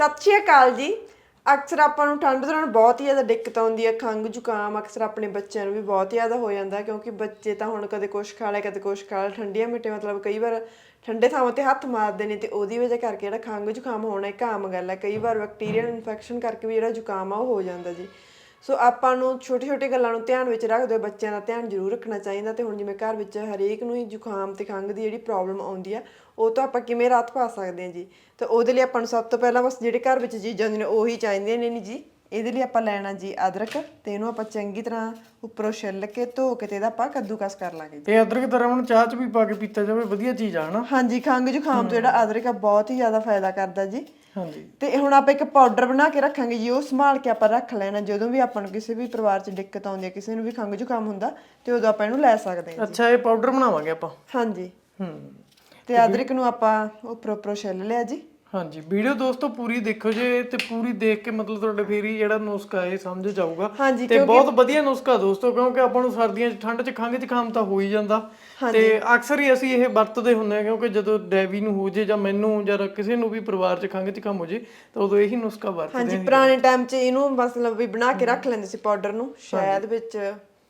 ਸਤਿ ਸ਼੍ਰੀ ਅਕਾਲ ਜੀ। ਅਕਸਰ ਆਪਾਂ ਨੂੰ ਠੰਡ ਦੌਰਾਨ ਬਹੁਤ ਹੀ ਜ਼ਿਆਦਾ ਦਿੱਕਤ ਆਉਂਦੀ ਹੈ, ਖੰਘ ਜ਼ੁਕਾਮ ਅਕਸਰ ਆਪਣੇ ਬੱਚਿਆਂ ਨੂੰ ਵੀ ਬਹੁਤ ਜ਼ਿਆਦਾ ਹੋ ਜਾਂਦਾ ਕਿਉਂਕਿ ਬੱਚੇ ਤਾਂ ਹੁਣ ਕਦੇ ਕੁਛ ਖਾ ਲਿਆ ਕਦੇ ਕੁਛ ਖਾ ਲਿਆ ਠੰਡੀਆਂ ਮਿੱਟੇ ਮਤਲਬ ਕਈ ਵਾਰ ਠੰਡੇ ਥਾਵਾਂ ਤੇ ਹੱਥ ਮਾਰਦੇ ਨੇ ਤੇ ਉਹਦੀ ਵਜ੍ਹਾ ਕਰਕੇ ਜਿਹੜਾ ਖੰਘ ਜ਼ੁਕਾਮ ਹੋਣਾ ਇੱਕ ਆਮ ਗੱਲ ਹੈ। ਕਈ ਵਾਰ ਬੈਕਟੀਰੀਅਲ ਇਨਫੈਕਸ਼ਨ ਕਰਕੇ ਵੀ ਜਿਹੜਾ ਜ਼ੁਕਾਮ ਆ ਉਹ ਹੋ ਜਾਂਦਾ ਜੀ। ਸੋ ਆਪਾਂ ਨੂੰ ਛੋਟੇ ਛੋਟੇ ਗੱਲਾਂ ਨੂੰ ਧਿਆਨ ਵਿੱਚ ਰੱਖਦੇ ਹੋਏ ਬੱਚਿਆਂ ਦਾ ਧਿਆਨ ਜ਼ਰੂਰ ਰੱਖਣਾ ਚਾਹੀਦਾ ਤੇ ਹੁਣ ਜਿਵੇਂ ਘਰ ਵਿੱਚ ਹਰੇਕ ਨੂੰ ਹੀ ਜ਼ੁਕਾਮ ਤੇ ਖੰਘ ਦੀ ਜਿਹੜੀ ਪ੍ਰੋਬਲਮ ਆਉਂਦੀ ਆ, ਉਹ ਤੋਂ ਆਪਾਂ ਕਿਵੇਂ ਰਾਹਤ ਪਾ ਸਕਦੇ ਹਾਂ ਜੀ? ਤੇ ਉਹਦੇ ਲਈ ਆਪਾਂ ਨੂੰ ਸਭ ਤੋਂ ਪਹਿਲਾਂ ਬਸ ਜਿਹੜੇ ਘਰ ਵਿੱਚ ਚੀਜ਼ਾਂ ਹੁੰਦੀਆਂ ਨੇ, ਉਹੀ ਚਾਹੀਦੀਆਂ ਨੇ ਜੀ? ਇਹਦੇ ਲਈ ਆਪਾਂ ਲੈਣਾ ਜੀ ਅਦਰਕ ਤੇ ਇਹਨੂੰ ਆਪਾਂ ਚੰਗੀ ਤਰ੍ਹਾਂ ਉੱਪਰੋਂ ਛਿੱਲ ਕੇ ਧੋ ਕੇ ਤੇ ਇਹਦਾ ਆਪਾਂ ਕੱਦੂਕਸ ਕਰ ਲਾਂਗੇ ਜੀ। ਤੇ ਅਦਰਕ ਤਰ੍ਹਾਂ ਹੁਣ ਚਾਹ ਚ ਵੀ ਪਾ ਕੇ ਪੀਤਾ ਜਾਵੇ ਵਧੀਆ ਚੀਜ਼ ਆ ਹਨਾ? ਹਾਂਜੀ ਖੰਘ ਜ਼ੁਕਾਮ ਤੋਂ ਜਿਹੜਾ ਅਦਰਕ ਆ ਬਹੁਤ ਹੀ ਜ਼ਿਆਦਾ ਫਾਇਦਾ ਕਰਦਾ ਜੀ। ਹਾਂਜੀ। ਤੇ ਹੁਣ ਆਪਾਂ ਇੱਕ ਪਾਊਡਰ ਬਣਾ ਕੇ ਰੱਖਾਂਗੇ ਜੀ ਉਹ ਸੰਭਾਲ ਕੇ ਆਪਾਂ ਰੱਖ ਲੈਣਾ। ਜਦੋਂ ਵੀ ਆਪਾਂ ਨੂੰ ਕਿਸੇ ਵੀ ਪਰਿਵਾਰ 'ਚ ਦਿੱਕਤ ਆਉਂਦੀ ਹੈ ਕਿਸੇ ਨੂੰ ਵੀ ਖੰਘ ਜ਼ੁਕਾਮ ਹੁੰਦਾ ਤੇ ਉਦੋਂ ਆਪਾਂ ਇਹਨੂੰ ਲੈ ਸਕਦੇ ਹਾਂ ਅੱਛਾ ਇਹ ਪਾਊਡਰ ਬਣਾਵਾਂਗੇ ਆਪਾਂ? ਹਾਂਜੀ। ਹੂੰ। ਤੇ ਅਦਰਕ ਨੂੰ ਆਪਾਂ ਉੱਪਰੋਂ ਉੱਪਰੋਂ ਛਿੱਲ ਲਿਆ ਜੀ। ਹਾਂਜੀ ਵੀਡੀਓ ਦੋਸਤੋ ਪੂਰੀ ਦੇਖੋ ਜੇ ਤੇ ਪੂਰੀ ਦੇਖ ਕੇ ਮਤਲਬ ਤੁਹਾਡੇ ਫੇਰ ਹੀ ਜਿਹੜਾ ਨੁਸਖਾ ਇਹ ਸਮਝ ਜਾਊਗਾ। ਹਾਂਜੀ, ਤੇ ਬਹੁਤ ਵਧੀਆ ਨੁਸਖਾ ਦੋਸਤੋ ਕਿਉਂਕਿ ਆਪਾਂ ਨੂੰ ਸਰਦੀਆਂ 'ਚ ਠੰਡ 'ਚ ਖੰਘ 'ਚ ਖਾਮ ਤਾਂ ਹੋ ਹੀ ਜਾਂਦਾ। ਤੇ ਅਕਸਰ ਹੀ ਅਸੀਂ ਇਹ ਵਰਤਦੇ ਹੁੰਦੇ ਆ ਕਿਉਂਕਿ ਜਦੋਂ ਡੈਵੀ ਨੂੰ ਹੋ ਜੇ ਜਾਂ ਮੈਨੂੰ ਜਾਂ ਕਿਸੇ ਨੂੰ ਵੀ ਪਰਿਵਾਰ 'ਚ ਖੰਘ 'ਚ ਖਾਮ ਹੋ ਜੇ ਤਾਂ ਉਦੋਂ ਇਹੀ ਨੁਸਖਾ ਵਰਤਦੇ ਹਾਂਜੀ ਪੁਰਾਣੇ ਟਾਈਮ 'ਚ ਇਹਨੂੰ ਮਤਲਬ ਵੀ ਬਣਾ ਕੇ ਰੱਖ ਲੈਂਦੇ ਸੀ ਪਾਊਡਰ ਨੂੰ ਸ਼ਹਿਦ ਵਿੱਚ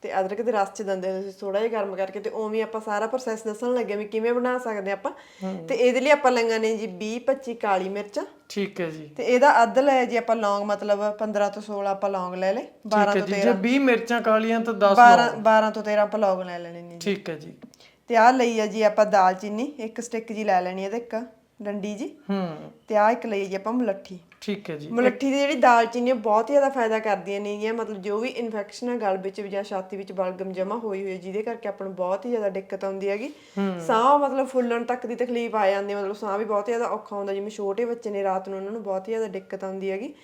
ਤੇ ਅਦਰਕ ਦੇ ਰਸ 'ਚ ਦਿੰਦੇ ਹੁੰਦੇ ਸੀ ਥੋੜਾ ਜਿਹਾ ਗਰਮ ਕਰਕੇ ਤੇ ਉਵੇਂ ਆਪਾਂ ਸਾਰਾ ਪ੍ਰੋਸੈਸ ਦੱਸਣ ਲੱਗੇ ਵੀ ਕਿਵੇਂ ਬਣਾ ਸਕਦੇ ਆਪਾਂ। ਤੇ ਇਹਦੇ ਲਈ ਆਪਾਂ ਲਈਆਂ ਨੇ ਜੀ 20 25 ਕਾਲੀ ਮਿਰਚਾਂ। ਠੀਕ ਹੈ ਜੀ। ਤੇ ਇਹਦਾ ਅੱਧ ਲਿਆ ਜੀ ਆਪਾਂ ਲੌਂਗ ਮਤਲਬ 15 ਤੋਂ 16 ਆਪਾਂ ਲੌਂਗ ਲੈ ਲੇ 12 ਠੀਕ ਹੈ ਜੀ। ਜੇ 20 ਮਿਰਚਾਂ ਕਾਲੀਆਂ ਤਾਂ 10 12 12 ਤੋਂ 13 ਆਪਾਂ ਲੌਂਗ ਲੈ ਲੈਣੇ ਨੇ ਜੀ। ਠੀਕ ਹੈ ਜੀ। ਤੇ ਆਹ ਲਈ ਆ ਜੀ ਆਪਾਂ ਦਾਲਚੀਨੀ ਇੱਕ ਸਟਿਕ ਜੀ ਲੈ ਲੈਣੀ ਇਹਦੇ ਇੱਕ ਡੰਡੀ ਜੀ। ਹੂੰ। ਤੇ ਆਹ ਇੱਕ ਲਈ ਜੀ ਆਪਾਂ ਮੁਲੱਠੀ। ਠੀਕ ਹੈ ਜੀ। ਮੁਲੱਠੀ ਦੀ ਜਿਹੜੀ ਦਾਲਚੀਨੀ ਆ ਬਹੁਤ ਹੀ ਜ਼ਿਆਦਾ ਫਾਇਦਾ ਕਰਦੀਆਂ ਨੇਗੀਆਂ। ਮਤਲਬ ਜੋ ਵੀ ਇਨਫੈਕਸ਼ਨ ਹੈ ਗਲ ਵਿੱਚ ਜਾਂ ਛਾਤੀ ਵਿੱਚ ਬਲਗਮ ਜਮਾ ਹੋਈ ਹੋਈ ਹੈ ਜਿਹਦੇ ਕਰਕੇ ਆਪਾਂ ਨੂੰ ਬਹੁਤ ਹੀ ਜ਼ਿਆਦਾ ਦਿੱਕਤ ਆਉਂਦੀ ਹੈਗੀ। ਸਾਹ ਮਤਲਬ ਫੁੱਲਣ ਤੱਕ ਦੀ ਤਕਲੀਫ ਆ ਜਾਂਦੀ ਹੈ ਮਤਲਬ ਸਾਹ ਵੀ ਬਹੁਤ ਜ਼ਿਆਦਾ ਔਖਾ ਹੁੰਦਾ। ਜਿਵੇਂ ਛੋਟੇ ਬੱਚੇ ਨੇ ਰਾਤ ਨੂੰ ਉਹਨਾਂ ਨੂੰ ਬਹੁਤ ਹੀ ਜ਼ਿਆਦਾ ਦਿੱਕਤ ਆਉਂਦੀ ਹੈਗੀ।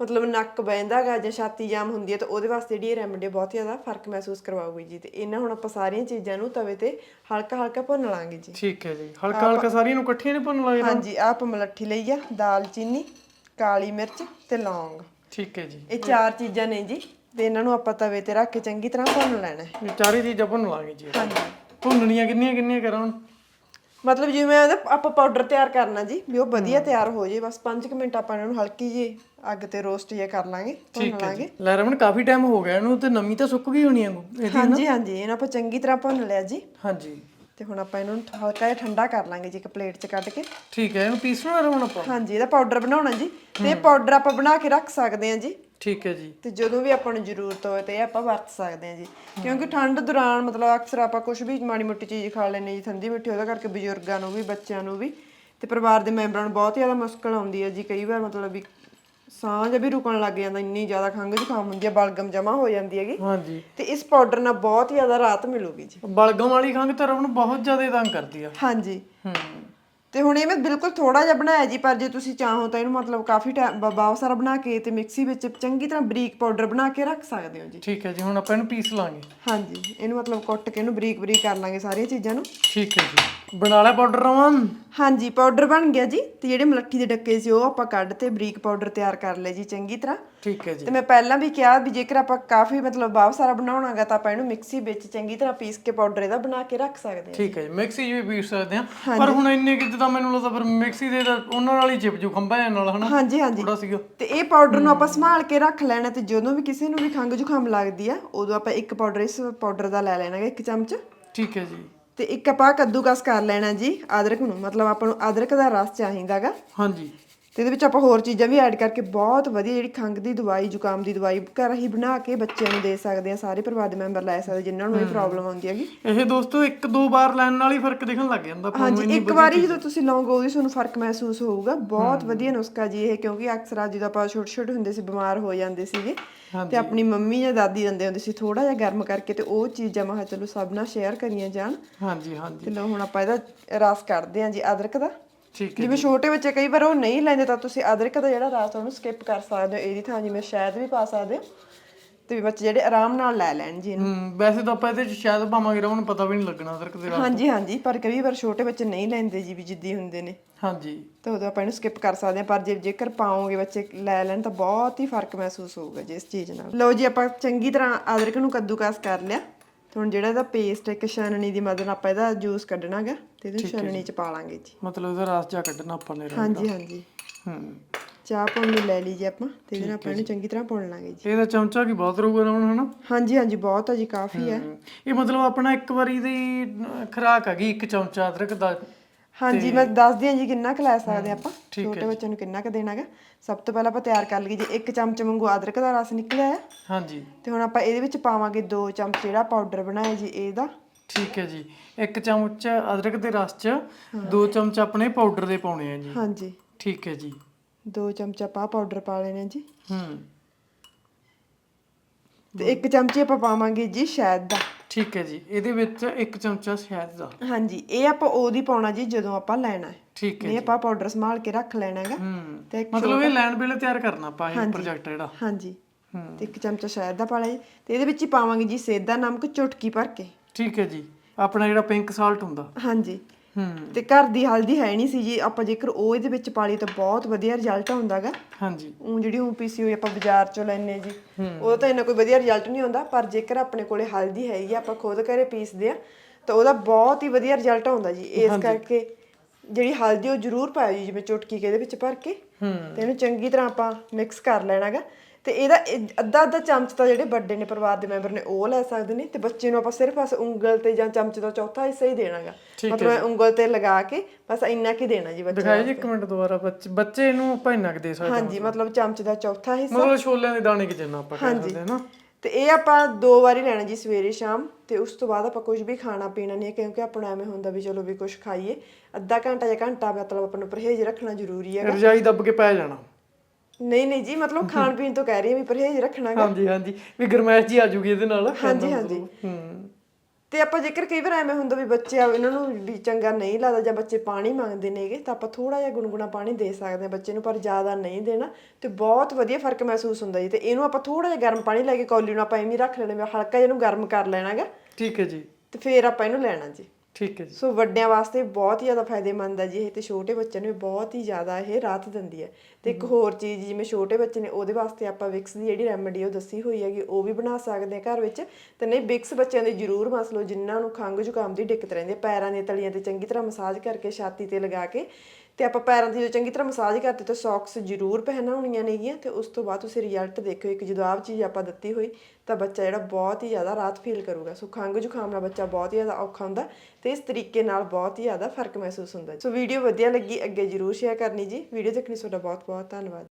ਮਤਲਬ ਨੱਕ ਬਹਿੰਦਾਗਾ ਜਾਂ ਛਾਤੀ ਜਾਮ ਹੁੰਦੀ ਹੈ ਤਾਂ ਉਹਦੇ ਵਾਸਤੇ ਜਿਹੜੀ ਇਹ ਰੈਮਡੀ ਬਹੁਤ ਜ਼ਿਆਦਾ ਫ਼ਰਕ ਮਹਿਸੂਸ ਕਰਵਾਉਗੀ ਜੀ। ਤੇ ਇਹਨਾਂ ਹੁਣ ਆਪਾਂ ਸਾਰੀਆਂ ਚੀਜ਼ਾਂ ਨੂੰ ਤਵੇ ਤੇ ਹਲਕਾ ਹਲਕਾ ਭੁੰਨ ਲਾਂਗੇ ਜੀ। ਠੀਕ ਹੈ ਜੀ। ਹਲਕਾ ਹਲਕਾ ਸਾਰੀਆਂ ਨੂੰ ਇਕੱਠੀਆਂ ਨਹੀਂ ਭੁੰਨ ਲਾਂਗੇ ਹਾਂਜੀ ਆਹ ਆਪਾਂ ਮਲੱਠੀ ਲਈ ਆ ਦਾਲਚੀਨੀ ਕਾਲੀ ਮਿਰਚ ਤੇ ਲੌਂਗ। ਠੀਕ ਹੈ ਜੀ। ਇਹ ਚਾਰ ਚੀਜ਼ਾਂ ਨੇ ਜੀ ਤੇ ਇਹਨਾਂ ਨੂੰ ਆਪਾਂ ਤਵੇ ਤੇ ਰੱਖ ਕੇ ਚੰਗੀ ਤਰ੍ਹਾਂ ਭੁੰਨ ਲੈਣਾ ਹੈ। ਇਹ ਚਾਰੇ ਚੀਜ਼ਾਂ ਭੁੰਨ ਲਾਂਗੇ ਜੀ। ਹਾਂਜੀ। ਭੁੰਨਣੀਆਂ ਕਿੰਨੀਆਂ ਕਿੰਨੀਆਂ ਕਰਾਂ ਹੁਣ? ਮਤਲਬ ਜਿਵੇਂ ਉਹਦਾ ਆਪਾਂ ਪਾਊਡਰ ਤਿਆਰ ਕਰਨਾ ਜੀ ਵੀ ਉਹ ਵਧੀਆ ਤਿਆਰ ਹੋ ਜੇ ਬਸ 5 ਮਿੰਟ ਆਪਾਂ ਇਹਨਾਂ ਹਲਕੀ ਜੀ ਅੱਗ ਤੇ ਰੋਸਟ ਜਿਹਾ ਕਰ ਲਾਂਗੇ ਭੁੰਨ ਹੈ ਲਾਂਗੇ। ਜੀ ਲੈ ਰਮਨ ਕਾਫੀ ਟਾਈਮ ਹੋ ਗਿਆ ਇਹਨੂੰ ਤੇ ਨਵੀਂ ਤਾਂ ਸੁੱਕ ਗਈ ਹੋਣੀ ਆ ਇਹਦੀ ਹਾਂਜੀ ਹਾਂਜੀ ਇਹਨਾਂ ਆਪਾਂ ਚੰਗੀ ਤਰ੍ਹਾਂ ਭੁੰਨ ਲਿਆ ਜੀ। ਹਾਂਜੀ। ਤੇ ਹੁਣ ਆਪਾਂ ਇਹਨਾਂ ਹਲਕਾ ਜਿਹਾ ਠੰਡਾ ਕਰ ਲਾਂਗੇ ਜੀ ਇੱਕ ਪਲੇਟ 'ਚ ਕੱਢ ਕੇ। ਠੀਕ ਹੈ ਇਹਨੂੰ ਪੀਸਣਾ ਰਮਨ ਆਪਾਂ। ਹਾਂਜੀ ਇਹਦਾ ਪਾਊਡਰ ਬਣਾਉਣਾ ਜੀ। ਤੇ ਇਹ ਪਾਊਡਰ ਆਪਾਂ ਬਣਾ ਕੇ ਰੱਖ ਸਕਦੇ ਹਾਂ ਜੀ। ਠੀਕ ਹੈ ਜੀ। ਤੇ ਜਦੋਂ ਵੀ ਆਪਾਂ ਨੂੰ ਜ਼ਰੂਰਤ ਹੋਵੇ ਤੇ ਇਹ ਆਪਾਂ ਵਰਤ ਸਕਦੇ ਹਾਂ ਜੀ। ਕਿਉਂਕਿ ਠੰਡ ਦੌਰਾਨ ਮਤਲਬ ਅਕਸਰ ਆਪਾਂ ਕੁਝ ਵੀ ਮਾੜੀ ਮੋਟੀ ਚੀਜ਼ ਖਾ ਲੈਂਦੇ ਜੀ ਠੰਡੀ ਮਿੱਠੀ ਉਹਦਾ ਕਰਕੇ ਬਜ਼ੁਰਗਾਂ ਨੂੰ ਵੀ ਬੱਚਿਆਂ ਨੂੰ ਵੀ ਤੇ ਪਰਿਵਾਰ ਦੇ ਮੈਂਬਰਾਂ ਨੂੰ ਬਹੁਤ ਜ਼ਿਆਦਾ ਮੁਸ਼ਕਲ ਆਉਂਦੀ ਹੈ ਜੀ ਕਈ ਵਾਰ ਮਤਲਬ ਵੀ ਸਾਹ ਜਿਹਾ ਵੀ ਰੁਕਣ ਲੱਗ ਜਾਂਦਾ ਇੰਨੀ ਜ਼ਿਆਦਾ ਖੰਘ ਜ਼ੁਕਾਮ ਹੁੰਦੀ ਹੈ ਬਲਗਮ ਜਮਾ ਹੋ ਜਾਂਦੀ ਹੈਗੀ। ਹਾਂਜੀ। ਤੇ ਇਸ ਪਾਊਡਰ ਨਾਲ ਬਹੁਤ ਜ਼ਿਆਦਾ ਰਾਹਤ ਮਿਲੂਗੀ ਜੀ। ਬਲਗਮ ਵਾਲੀ ਖੰਘ ਤਾਂ ਰਮਨ ਬਹੁਤ ਜ਼ਿਆਦਾ ਤੰਗ ਕਰਦੀ ਆ। ਹਾਂਜੀ। ਹੂੰ। ਤੇ ਹੁਣ ਇਹ ਮੈਂ ਬਿਲਕੁਲ ਥੋੜਾ ਜਿਹਾ ਬਣਾਇਆ ਜੀ ਪਰ ਜੇ ਤੁਸੀਂ ਚਾਹੋ ਤਾਂ ਇਹਨੂੰ ਮਤਲਬ ਕਾਫੀ ਟਾਈਮ ਬਹੁਤ ਸਾਰਾ ਬਣਾ ਕੇ ਤੇ ਮਿਕਸੀ ਵਿੱਚ ਚੰਗੀ ਤਰ੍ਹਾਂ ਬਰੀਕ ਪਾਊਡਰ ਬਣਾ ਕੇ ਰੱਖ ਸਕਦੇ ਹੋ ਜੀ। ਠੀਕ ਹੈ ਜੀ ਹੁਣ ਆਪਾਂ ਇਹਨੂੰ ਪੀਸ ਲਾਂਗੇ। ਹਾਂਜੀ ਇਹਨੂੰ ਮਤਲਬ ਕੁੱਟ ਕੇ ਇਹਨੂੰ ਬਰੀਕ ਬਰੀਕ ਕਰ ਲਾਂਗੇ ਸਾਰੀਆਂ ਚੀਜ਼ਾਂ ਨੂੰ। ਠੀਕ ਹੈ ਜੀ। ਬਣਾ ਲਿਆ ਪਾਊਡਰ ਰਮਨ ਹਾਂਜੀ ਪਾਊਡਰ ਬਣ ਗਿਆ ਜੀ ਤੇ ਜਿਹੜੇ ਮਲੱਠੀ ਦੇ ਡੱਕੇ ਸੀ ਉਹ ਆਪਾਂ ਕੱਢ ਤੇ ਬਰੀਕ ਪਾਊਡਰ ਤਿਆਰ ਕਰ ਲਿਆ ਜੀ ਚੰਗੀ ਤਰ੍ਹਾਂ। ਠੀਕ ਹੈ ਜੀ। ਤੇ ਮੈਂ ਪਹਿਲਾਂ ਵੀ ਕਿਹਾ ਵੀ ਜੇਕਰ ਆਪਾਂ ਕਾਫੀ ਮਤਲਬ ਬਹੁਤ ਸਾਰਾ ਬਣਾਉਣਾਗਾ ਤਾਂ ਆਪਾਂ ਇਹਨੂੰ ਮਿਕਸੀ ਵਿੱਚ ਚੰਗੀ ਤਰ੍ਹਾਂ ਪੀਸ ਕੇ ਪਾਊਡਰ ਇਹਦਾ ਬਣਾ ਕੇ ਰੱਖ ਸਕਦੇ ਹਾਂ ਠੀਕ ਹੈ ਜੀ ਮਿਕਸੀ ਵੀ ਪੀਸ ਸਕਦੇ ਆ ਪਰ ਹੁਣ ਇੰਨੇ ਕਿ ਜਿੱਦਾਂ ਮੈਨੂੰ ਲੱਗਦਾ ਫਿਰ ਮਿਕਸੀ ਦੇ ਤਾਂ ਉਹਨਾਂ ਨਾਲ ਹੀ ਚਿਪ ਜੂ ਖੰਭਾ ਜਿਹਾ ਨਾਲ ਹਨਾ? ਹਾਂਜੀ ਹਾਂਜੀ। ਥੋੜਾ ਸੀਗਾ। ਤੇ ਇਹ ਪਾਊਡਰ ਨੂੰ ਆਪਾਂ ਸੰਭਾਲ ਕੇ ਰੱਖ ਲੈਣਾ ਤੇ ਜਦੋਂ ਵੀ ਕਿਸੇ ਨੂੰ ਵੀ ਖੰਘ ਜ਼ੁਕਾਮ ਲੱਗਦੀ ਆ ਉਦੋਂ ਆਪਾਂ ਇੱਕ ਪਾਊਡਰ ਇਸ ਪਾਊਡਰ ਦਾ ਲੈ ਲੈਣਾ ਗਾ ਇੱਕ ਚਮਚ। ਠੀਕ ਹੈ ਜੀ। ਤੇ ਇੱਕ ਆਪਾਂ ਕੱਦੂਕਸ ਕਰ ਲੈਣਾ ਜੀ ਅਦਰਕ ਨੂੰ। ਮਤਲਬ ਆਪਾਂ ਨੂੰ ਅਦਰਕ ਦਾ ਰਸ ਚਾਹੀਦਾਗਾ। ਹਾਂਜੀ। ਤੇ ਇਹਦੇ ਵਿੱਚ ਆਪਾਂ ਹੋਰ ਚੀਜ਼ਾਂ ਵੀ ਐਡ ਕਰਕੇ ਬਹੁਤ ਵਧੀਆ ਜਿਹੜੀ ਖੰਘ ਦੀ ਦਵਾਈ ਜ਼ੁਕਾਮ ਦੀ ਦਵਾਈ ਘਰ ਹੀ ਬਣਾ ਕੇ ਬੱਚਿਆਂ ਨੂੰ ਦੇ ਸਕਦੇ ਆ ਸਾਰੇ ਪਰਿਵਾਰ ਦੇ ਮੈਂਬਰ ਲੈ ਸਕਦੇ ਜਿਨ੍ਹਾਂ ਨੂੰ ਇਹ ਪ੍ਰੋਬਲਮ ਆਉਂਦੀ ਹੈਗੀ। ਇਹ ਦੋਸਤੋ ਇੱਕ ਦੋ ਵਾਰ ਲੈਣ ਨਾਲ ਹੀ ਫ਼ਰਕ ਦਿਖਣ ਲੱਗ ਜਾਂਦਾ ਆਪਾਂ ਨੂੰ ਹਾਂਜੀ ਇੱਕ ਵਾਰੀ ਜਦੋਂ ਤੁਸੀਂ ਲਓਗੇ ਉਹਦੀ ਤੁਹਾਨੂੰ ਫ਼ਰਕ ਮਹਿਸੂਸ ਹੋਊਗਾ। ਬਹੁਤ ਵਧੀਆ ਨੁਸਖਾ ਜੀ ਇਹ ਕਿਉਂਕਿ ਅਕਸਰ ਜਦੋਂ ਆਪਾਂ ਛੋਟੇ ਛੋਟੇ ਹੁੰਦੇ ਸੀ ਬਿਮਾਰ ਹੋ ਜਾਂਦੇ ਸੀਗੇ ਤੇ ਆਪਣੀ ਮੰਮੀ ਜਾਂ ਦਾਦੀ ਦਿੰਦੇ ਹੁੰਦੇ ਸੀ ਥੋੜਾ ਜਿਹਾ ਗਰਮ ਕਰਕੇ ਤੇ ਉਹ ਚੀਜ਼ਾਂ ਮੈਂ ਚਲੋ ਸਭ ਨਾਲ ਸ਼ੇਅਰ ਕਰੀਆਂ ਜਾਣ। ਹਾਂਜੀ ਹਾਂਜੀ। ਤੇ ਲਓ ਹੁਣ ਆਪਾਂ ਇਹਦਾ ਰਸ ਕੱਢਦੇ ਹਾਂ ਜੀ ਅਦਰਕ ਦਾ। ਠੀਕ ਹੈ ਜਿਵੇਂ ਛੋਟੇ ਬੱਚੇ ਕਈ ਵਾਰ ਉਹ ਨਹੀਂ ਲੈਂਦੇ ਤਾਂ ਤੁਸੀਂ ਅਦਰਕ ਦਾ ਜਿਹੜਾ ਰਸ ਉਹਨੂੰ ਸਕਿਪ ਕਰ ਸਕਦੇ ਹੋ ਇਹਦੀ ਥਾਂ ਜਿਵੇਂ ਸ਼ਾਇਦ ਵੀ ਪਾ ਸਕਦੇ ਹੋ ਤੇ ਵੀ ਬੱਚੇ ਜਿਹੜੇ ਆਰਾਮ ਨਾਲ ਲੈ ਲੈਣ ਜੀ ਇਹਨੂੰ। ਹੂੰ ਵੈਸੇ ਤਾਂ ਆਪਾਂ ਇਹਦੇ ਚ ਸ਼ਾਇਦ ਪਾਵਾਂਗੇ ਰਮਨ ਨੂੰ ਪਤਾ ਵੀ ਨਹੀਂ ਲੱਗਣਾ ਅਦਰਕ ਦੇ ਨਾਲ ਹਾਂਜੀ ਹਾਂਜੀ ਪਰ ਕਈ ਵਾਰ ਛੋਟੇ ਬੱਚੇ ਨਹੀਂ ਲੈਂਦੇ ਜੀ ਵੀ ਜਿੱਦੀ ਹੁੰਦੇ ਨੇ। ਹਾਂਜੀ। ਤਾਂ ਉਦੋਂ ਆਪਾਂ ਇਹਨੂੰ ਸਕਿਪ ਕਰ ਸਕਦੇ ਹਾਂ ਪਰ ਜੇ ਜੇਕਰ ਪਾਓਗੇ ਬੱਚੇ ਲੈ ਲੈਣ ਤਾਂ ਬਹੁਤ ਹੀ ਫ਼ਰਕ ਮਹਿਸੂਸ ਹੋਊਗਾ ਜੀ ਇਸ ਚੀਜ਼ ਨਾਲ। ਲਓ ਜੀ ਆਪਾਂ ਚੰਗੀ ਤਰ੍ਹਾਂ ਅਦਰਕ ਨੂੰ ਕੱਦੂਕਸ ਕਰ ਲਿਆ। ਹੁਣ ਜਿਹੜਾ ਇਹਦਾ ਪੇਸਟ ਇੱਕ ਛਾਨਣੀ ਦੀ ਮਦਦ ਨਾਲ ਆਪਾਂ ਇਹਦਾ ਜੂਸ ਕੱਢਣਾਗਾ ਤੇ ਇਹਨੂੰ ਛਾਨਣੀ ਚ ਪਾ ਲਾਂਗੇ ਜੀ। ਮਤਲਬ ਇਹਦਾ ਰਸ ਜਾ ਕੱਢਣਾ ਆਪਾਂ ਨੇ ਹਾਂਜੀ ਹਾਂਜੀ। ਹੂੰ। ਚਾਹ ਪਾਉਣ ਨੂੰ ਲੈ ਲਈ ਜੀ ਆਪਾਂ ਤੇ ਇਹਦੇ ਨਾਲ ਆਪਾਂ ਇਹਨੂੰ ਚੰਗੀ ਤਰ੍ਹਾਂ ਭੁੰਨ ਲਾਂਗੇ ਜੀ। ਇਹਦਾ ਚਮਚਾ ਕੀ ਬਹੁਤ ਰਹੂਗਾ ਰਮਨ ਹਨਾ? ਹਾਂਜੀ ਹਾਂਜੀ ਬਹੁਤ ਆ ਜੀ ਕਾਫੀ ਹੈ। ਇਹ ਮਤਲਬ ਆਪਣਾ ਇੱਕ ਵਾਰੀ ਦੀ ਖੁਰਾਕ ਹੈਗੀ ਇੱਕ ਚਮਚਾ ਅਦਰਕ ਦਾ। ਹਾਂਜੀ ਮੈਂ ਦੱਸਦੀ ਹਾਂ ਜੀ ਕਿੰਨਾ ਕੁ ਲੈ ਸਕਦੇ ਆਪਾਂ। ਛੋਟੇ ਬੱਚੇ ਨੂੰ ਕਿੰਨਾ ਕੁ ਦੇਣਾਗਾ ਸਭ ਤੋਂ ਪਹਿਲਾਂ ਆਪਾਂ ਤਿਆਰ ਕਰ ਲਈਏ ਜੀ। ਇੱਕ ਚਮਚ ਵਾਂਗੂ ਅਦਰਕ ਦਾ ਰਸ ਨਿਕਲਿਆ ਹੈ। ਹਾਂਜੀ। ਤੇ ਹੁਣ ਆਪਾਂ ਇਹਦੇ ਵਿੱਚ ਪਾਵਾਂਗੇ 2 ਚਮਚ ਜਿਹੜਾ ਪਾਊਡਰ ਬਣਾਇਆ ਜੀ ਇਹਦਾ ਠੀਕ ਹੈ ਜੀ। ਇੱਕ ਚਮਚ ਅਦਰਕ ਦੇ ਰਸ 'ਚ ਦੋ ਚਮਚ ਆਪਣੇ ਪਾਊਡਰ ਦੇ ਪਾਉਣੇ ਆ ਜੀ। ਹਾਂਜੀ। ਠੀਕ ਹੈ ਜੀ। 2 ਚਮਚ ਆਪਾਂ ਪਾਊਡਰ ਪਾ ਲੈਣੇ ਜੀ। ਹੂੰ। ਤੇ ਇੱਕ ਚਮਚੀ ਆਪਾਂ ਪਾਵਾਂਗੇ ਜੀ ਸ਼ਹਿਦ ਦਾ। ਠੀਕ ਹੈ ਜੀ ਇਹਦੇ ਵਿੱਚ ਇੱਕ ਚਮਚਾ ਸ਼ਹਿਦ ਦਾ। ਹਾਂਜੀ ਇਹ ਆਪਾਂ ਉਹਦੀ ਪਾਉਣਾ ਜੀ ਜਦੋਂ ਆਪਾਂ ਲੈਣਾ ਹੈ। ਠੀਕ ਹੈ ਇਹ ਆਪਾਂ ਪਾਊਡਰ ਸੰਭਾਲ ਕੇ ਰੱਖ ਲੈਣਾ ਹੈਗਾ। ਹੂੰ ਤੇ ਇੱਕ ਮਤਲਬ ਇਹ ਲੈਣ ਵੇਲੇ ਤਿਆਰ ਕਰਨਾ ਆਪਾਂ ਇਹ ਪ੍ਰੋਜੈਕਟ ਜਿਹੜਾ। ਹਾਂਜੀ। ਤੇ ਇੱਕ ਚਮਚਾ ਸ਼ਹਿਦ ਦਾ ਪਾ ਲਿਆ ਜੀ। ਤੇ ਇਹਦੇ ਵਿੱਚ ਹੀ ਪਾਵਾਂਗੇ ਜੀ ਸੇਦਾ ਨਮਕ ਚੁਟਕੀ ਭਰ ਕੇ। ਠੀਕ ਹੈ ਜੀ ਆਪਣਾ ਜਿਹੜਾ ਪਿੰਕ ਸਾਲਟ ਹੁੰਦਾ। ਹਾਂਜੀ। ਤੇ ਘਰ ਦੀ ਹਲਦੀ ਹੈ ਨਹੀਂ ਸੀ ਜੀ। ਆਪਾਂ ਜੇਕਰ ਉਹ ਇਹਦੇ ਵਿੱਚ ਪਾ ਲਈ ਤਾਂ ਬਹੁਤ ਵਧੀਆ ਰਿਜ਼ਲਟ ਹੁੰਦਾਗਾ। ਹਾਂਜੀ। ਉਹ ਜਿਹੜੀ ਉਹ ਪੀਸੀ ਹੋਈ ਆਪਾਂ ਬਾਜ਼ਾਰ ਚੋਂ ਲੈਨੇ ਜੀ। ਉਹ ਤਾਂ ਇੰਨਾ ਕੋਈ ਵਧੀਆ ਰਿਜ਼ਲਟ ਨਹੀਂ ਹੁੰਦਾ। ਪਰ ਜੇਕਰ ਆਪਣੇ ਕੋਲੇ ਹਲਦੀ ਹੈਗੀ ਆ, ਆਪਾਂ ਖੁਦ ਘਰੇ ਪੀਸਦੇ ਆ ਤਾਂ ਉਹਦਾ ਬਹੁਤ ਹੀ ਵਧੀਆ ਰਿਜ਼ਲਟ ਆਉਂਦਾ ਜੀ। ਇਸ ਕਰਕੇ ਜਿਹੜੀ ਹਲਦੀ ਉਹ ਜ਼ਰੂਰ ਪਾਇਓ ਜੀ ਜਿਵੇਂ ਚੁਟਕੀ ਕੇ ਇਹਦੇ ਵਿੱਚ ਭਰ ਕੇ। ਹੂੰ। ਤੇ ਇਹਨੂੰ ਚੰਗੀ ਤਰ੍ਹਾਂ ਆਪਾਂ ਮਿਕਸ ਕਰ ਲੈਣਾਗਾ। ਤੇ ਇਹਦਾ ਇਹ ਅੱਧਾ ਅੱਧਾ ਚਮਚ ਤਾਂ ਜਿਹੜੇ ਵੱਡੇ ਨੇ ਪਰਿਵਾਰ ਦੇ ਮੈਂਬਰ ਨੇ ਉਹ ਲੈ ਸਕਦੇ ਨੇ ਤੇ ਬੱਚੇ ਨੂੰ ਆਪਾਂ ਸਿਰਫ ਬਸ ਉਂਗਲ ਤੇ ਜਾਂ ਚਮਚ ਦਾ ਚੌਥਾ ਹਿੱਸਾ ਹੀ ਦੇਣਾਗਾ। ਮਤਲਬ ਉਂਗਲ ਤੇ ਲਗਾ ਕੇ ਬਸ ਇੰਨਾ ਕੀ ਦੇਣਾ ਜੀ ਬੱਚੇ ਦਿਖਾਈ ਜੀ ਇੱਕ ਮਿੰਟ ਦੁਬਾਰਾ ਬੱਚੇ ਬੱਚੇ ਨੂੰ ਆਪਾਂ ਇੰਨਾ ਕੁ ਦੇ ਸਕਦੇ ਹਾਂ। ਹਾਂਜੀ ਮਤਲਬ ਚਮਚ ਦਾ ਚੌਥਾ ਹਿੱਸਾ। ਮਤਲਬ ਛੋਲਿਆਂ ਦੇ ਦਾਣੇ ਕਿ ਜਿੰਨਾ ਆਪਾਂ ਕਹਿ ਸਕਦੇ ਹਾਂ ਨਾ। ਤੇ ਇਹ ਆਪਾਂ ਦੋ ਵਾਰੀ ਲੈਣਾ ਜੀ ਸਵੇਰੇ ਸ਼ਾਮ ਤੇ ਉਸ ਤੋਂ ਬਾਅਦ ਆਪਾਂ ਕੁਝ ਵੀ ਖਾਣਾ ਪੀਣਾ ਨਹੀਂ ਕਿਉਂਕਿ ਆਪਣਾ ਐਵੇਂ ਹੁੰਦਾ ਵੀ ਚਲੋ ਵੀ ਕੁਝ ਖਾਈਏ। ਅੱਧਾ ਘੰਟਾ ਜਾਂ ਘੰਟਾ ਮਤਲਬ ਆਪਾਂ ਨੂੰ ਪਰਹੇਜ਼ ਰੱਖਣਾ ਜ਼ਰੂਰੀ ਹੈ ਰਜਾਈ ਦੱਬ ਕੇ ਪੈ ਜਾਣਾ। ਨਹੀਂ ਨਹੀਂ ਜੀ ਮਤਲਬ ਖਾਣ ਪੀਣ ਤੋਂ ਕਹਿ ਰਹੀ ਹਾਂ ਵੀ ਪਰਹੇਜ਼ ਰੱਖਣਾ ਗਾ। ਹਾਂਜੀ ਹਾਂਜੀ ਵੀ ਗਰਮੈਸ਼ ਜੀ ਆ ਜੂਗੀ ਇਹਦੇ ਨਾਲ ਹਾਂਜੀ ਹਾਂਜੀ। ਹੂੰ। ਤੇ ਆਪਾਂ ਜੇਕਰ ਕਈ ਵਾਰ ਐਵੇਂ ਹੁੰਦਾ ਵੀ ਬੱਚੇ ਆ ਇਹਨਾਂ ਨੂੰ ਵੀ ਚੰਗਾ ਨਹੀਂ ਲੱਗਦਾ ਜਾਂ ਬੱਚੇ ਪਾਣੀ ਮੰਗਦੇ ਨੇਗੇ ਤਾਂ ਆਪਾਂ ਥੋੜਾ ਜਿਹਾ ਗੁਨਗੁਣਾ ਪਾਣੀ ਦੇ ਸਕਦੇ ਹਾਂ ਬੱਚੇ ਨੂੰ ਪਰ ਜ਼ਿਆਦਾ ਨਹੀਂ ਦੇਣਾ ਤੇ ਬਹੁਤ ਵਧੀਆ ਫ਼ਰਕ ਮਹਿਸੂਸ ਹੁੰਦਾ ਜੀ। ਤੇ ਇਹਨੂੰ ਆਪਾਂ ਥੋੜਾ ਜਿਹਾ ਗਰਮ ਪਾਣੀ ਲੈ ਕੇ ਕੌਲੀ ਨੂੰ ਆਪਾਂ ਐਵੇਂ ਰੱਖ ਲੈਣਾ ਵੀ ਹਲਕਾ ਜਿਹਾ ਇਹਨੂੰ ਗਰਮ ਕਰ ਲੈਣਾਗਾ। ਠੀਕ ਹੈ ਜੀ। ਤੇ ਫਿਰ ਆਪਾਂ ਇਹਨੂੰ ਲੈਣਾ ਜੀ। ਠੀਕ ਹੈ ਜੀ। ਸੋ ਵੱਡਿਆਂ ਵਾਸਤੇ ਬਹੁਤ ਹੀ ਜ਼ਿਆਦਾ ਫਾਇਦੇਮੰਦ ਹੈ ਜੀ ਇਹ ਤੇ ਛੋਟੇ ਬੱਚਿਆਂ ਨੂੰ ਵੀ ਬਹੁਤ ਹੀ ਜ਼ਿਆਦਾ ਇਹ ਰਾਹਤ ਦਿੰਦੀ ਹੈ। ਤੇ ਇੱਕ ਹੋਰ ਚੀਜ਼ ਜਿਵੇਂ ਛੋਟੇ ਬੱਚੇ ਨੇ ਉਹਦੇ ਵਾਸਤੇ ਆਪਾਂ ਵਿਕਸ ਦੀ ਜਿਹੜੀ ਰੈਮੇਡੀ ਉਹ ਦੱਸੀ ਹੋਈ ਹੈਗੀ ਉਹ ਵੀ ਬਣਾ ਸਕਦੇ ਆ ਘਰ ਵਿੱਚ। ਤੇ ਨਹੀਂ ਵਿਕਸ ਬੱਚਿਆਂ ਦੇ ਜ਼ਰੂਰ ਮਸ ਲਓ ਜਿਨ੍ਹਾਂ ਨੂੰ ਖੰਘ ਜ਼ੁਕਾਮ ਦੀ ਦਿੱਕਤ ਰਹਿੰਦੀ ਹੈ ਪੈਰਾਂ ਦੀਆਂ ਤਲੀਆਂ ਤੇ ਚੰਗੀ ਤਰ੍ਹਾਂ ਮਸਾਜ ਕਰਕੇ ਛਾਤੀ ਤੇ ਲਗਾ ਕੇ। ਤੇ ਆਪਾਂ ਪੈਰਾਂ ਦੀ ਜਦੋਂ ਚੰਗੀ ਤਰ੍ਹਾਂ ਮਸਾਜ ਕਰਤੇ ਤਾਂ ਸੌਕਸ ਜ਼ਰੂਰ ਪਹਿਨਾਉਣੀਆਂ ਨੇਗੀਆਂ ਤੇ ਉਸ ਤੋਂ ਬਾਅਦ ਤੁਸੀਂ ਰਿਜ਼ਲਟ ਦੇਖਿਓ, ਇੱਕ ਜਦੋਂ ਆਪ ਚੀਜ਼ ਆਪਾਂ ਦਿੱਤੀ ਹੋਈ, ਤਾਂ ਬੱਚਾ ਜਿਹੜਾ ਬਹੁਤ ਹੀ ਜ਼ਿਆਦਾ ਰਾਹਤ ਫੀਲ ਕਰੂਗਾ। ਸੋ ਖੰਘ ਜ਼ੁਕਾਮ ਨਾਲ ਬੱਚਾ ਬਹੁਤ ਹੀ ਜ਼ਿਆਦਾ ਔਖਾ ਹੁੰਦਾ ਤੇ ਇਸ ਤਰੀਕੇ ਨਾਲ ਬਹੁਤ ਹੀ ਜ਼ਿਆਦਾ ਫ਼ਰਕ ਮਹਿਸੂਸ ਹੁੰਦਾ। ਸੋ ਵੀਡੀਓ ਵਧੀਆ ਲੱਗੀ, ਅੱਗੇ ਜ਼ਰੂਰ ਸ਼ੇਅਰ ਕਰਨੀ ਜੀ। ਵੀਡੀਓ ਦੇਖਣ ਲਈ ਤੁਹਾਡਾ ਬਹੁਤ ਬਹੁਤ ਧੰਨਵਾਦ।